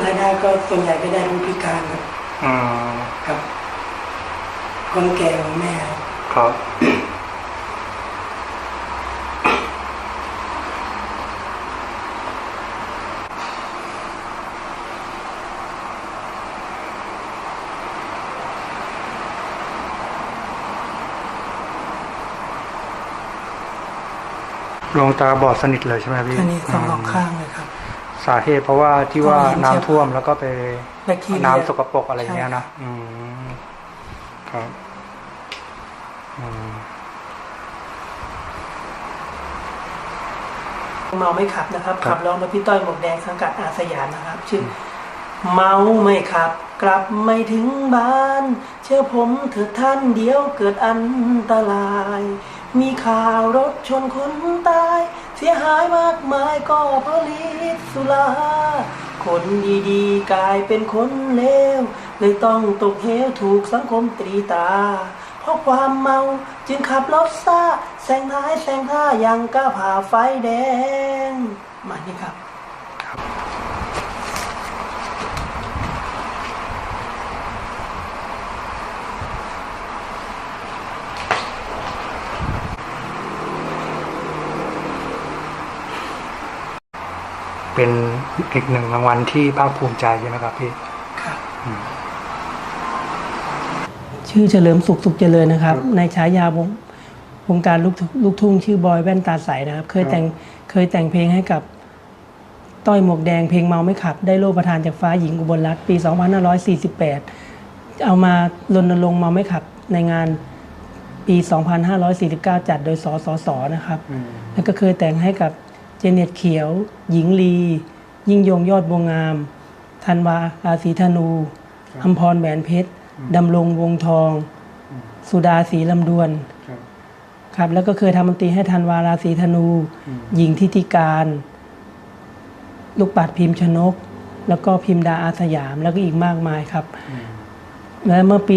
รายได้ก็ส่วนใหญ่ก็ได้ผู้พิการครับอืมครับ คนแก่ของแม่ครับครับดวงตาบอดสนิทเลยใช่ไหมพี่อันนี้สองสองมข้างเลยครับ สาเหตุเพราะว่าที่ว่าเพราะว่าน้ำเห็นท่วมแล้วก็ไปแบคทีเรียน้ำสกปรกอะไรเงี้ยใช่นะอืมครับอืมเมาไม่ขับนะครับ ขับร้องโดยพี่ต้อยหมวกแดงสังกัดอาสยามนะครับ ชื่อ เมาไม่ขับ กลับไม่ถึงบ้าน เชื่อผมเถิดท่านเดี๋ยวเกิดอันตราย มีข่าวรถชนคนตายเสียหายมากมายก็เพราะฤทธิ์สุราคนดีๆ กลายเป็นคนเลวเลยต้องตกเหวถูกสังคมตรีตา เพราะความเมาจึงขับรถซ่าแซงท้ายแซงท่ายังก้าผ่าไฟแดงมานี่ครับ เป็นอีกหนึ่งรางวัลที่ภาคภูมิใจใช่ไหมครับพี่ครับอืมชื่อเฉลิมสุขสุขเจริญนะครับ ในฉายาวงวงการลูกทุ่งลูกทุ่งชื่อบอยแว่นตาใสนะครับ เคยแต่งเคยแต่งเพลงให้กับต้อยหมวกแดงเพลงเมาไม่ขับ ได้โล่ประทานจากฟ้าหญิงอุบลรัตน์ปี 2548 เอามารณรงค์เมาไม่ขับในงานปี 2549 จัดโดยสสสนะครับอืมแล้วก็เคยแต่งให้กับ เจเน็ตเขียว หญิงลี ยิ่งยงยอดบัวงาม ธันวาราศีธนู อัมพรแหวนเพชรดำรงวงทอง สุดาศรีลำดวนครับครับแล้วก็เคยทำดนตรีให้ธันวาราศีธนูอืมหญิงทิติการ ลูกปัดพิมพ์ชนก แล้วก็พิมพ์ดาอาสยามแล้วก็อีกมากมายครับอืมและเมื่อปี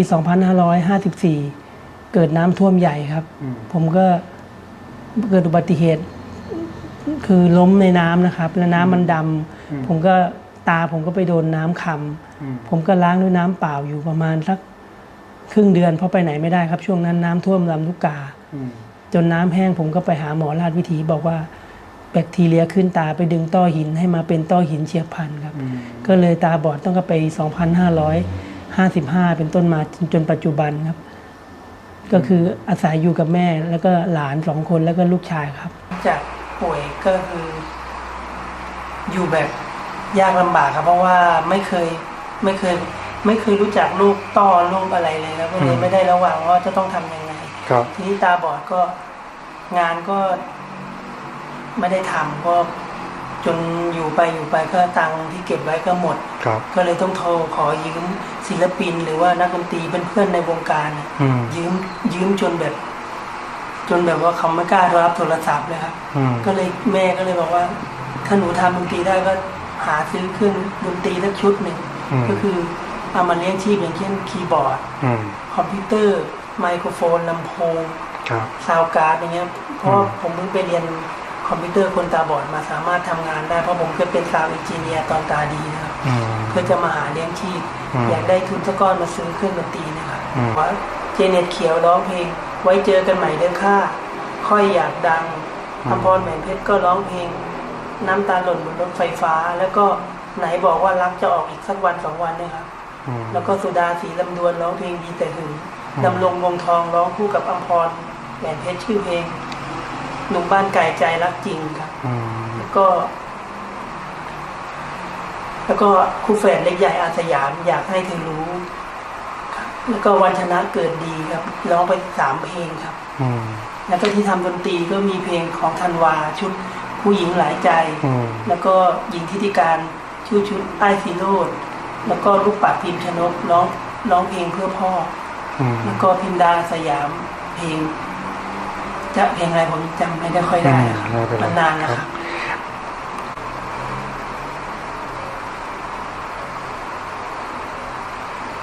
2554 เกิดน้ำท่วมใหญ่ครับอืมผมก็เกิดอุบัติเหตุ คือล้มในน้ำนะครับ แล้วน้ำมันดำผมก็ตาผมก็ไปโดนน้ำคำอืมผมก็ล้างด้วยน้ำเปล่าอยู่ประมาณสักครึ่งเดือนเพราะไปไหนไม่ได้ครับช่วงนั้นน้ำท่วมลำลูกกาอืมจนน้ำแห้งผมก็ไปหาหมอราชวิถีบอกว่าแบคทีเรียขึ้นตาไปดึงต้อหินให้มาเป็นต้อหินเฉียบพลันครับอืมก็เลยตาบอดต้องก็ไป 2,555 เป็นต้นมาจนจนปัจจุบันครับ ก็คืออาศัยอยู่กับแม่แล้วก็หลานสองคนแล้วก็ลูกชายครับจาก ป่วยก็คือ อยู่แบบยากลำบากครับ เพราะว่าไม่เคยไม่เคย ไม่เคยรู้จักโรคต้อโรคอะไรเลยแล้วก็เลยไม่ได้ระวังว่าจะต้องทำยังไงครับทีนี้ตาบอดก็งานก็ไม่ได้ทำก็จนอยู่ไปอยู่ไปก็ตังค์ที่เก็บไว้ก็หมดครับก็เลยต้องโทรขอยืมศิลปิน หรือว่านักดนตรีเพื่อนๆในวงการน่ะอืมยืมยืมจนแบบ จนแบบว่าเขาไม่กล้ารับโทรศัพท์เลยครับอืมก็เลยแม่ก็เลยบอกว่า ถ้าหนูทำดนตรีได้ก็หาซื้อเครื่องดนตรีสักชุดหนึ่งอืมก็คือเอามาเลี้ยงชีพอย่างเช่นคีย์บอร์ดอืมคอมพิวเตอร์ ไมโครโฟนลำโพงครับซาวด์การ์ดอย่างเงี้ยเพราะว่าอืมผมเพิ่งไปเรียนคอมพิวเตอร์คนตาบอดมาสามารถทำงานได้เพราะผมเคยเป็นซาวด์เอนจิเนียร์ตอนตาดีนะครับอืมเพื่อจะมาหาเลี้ยงชีพอืมอยากได้ทุนสักก้อนมาซื้อเครื่องดนตรีนะครับอืมว่าเจเน็ตเขียวร้องเพลง ไว้เจอกันใหม่เด้อค่าค่อยอยากดังอภรแหวนเพชรก็ร้องเพลง น้ำตาหล่นบนรถไฟฟ้า แล้วก็ไหนบอกว่ารักจะออกอีกสักวันสองวันนะครับอืมแล้วก็สุดาสีลำดวนร้องเพลงดีแต่หึงอืมดำรงวงทองร้องคู่กับอัมพรแหวนเพชรชื่อเพลงหนุ่มบ้านไก่ใจรักจริงครับอืมแล้วก็ แล้วก็คู่แฝดเล็กใหญ่อาสยามอยากให้เธอรู้ครับ แล้วก็วันชนะเกิดดีครับร้องไปสามเพลงครับอืมแล้วก็ที่ทำดนตรีก็มีเพลงของธันวาชุดผู้หญิงหลายใจอืมแล้วก็หญิงทิติการชื่อชุดไอายซีโรดแล้วก็ลูกปัดพิมพ์ชนกร้องร้องเพลงเพื่อพ่ออืมแล้วก็พิมดาสยามเพลง จะเพลงอะไรผมจำไม่ได้ค่อยได้ครับอืมไม่เป็นไรมันนานนะครับครับ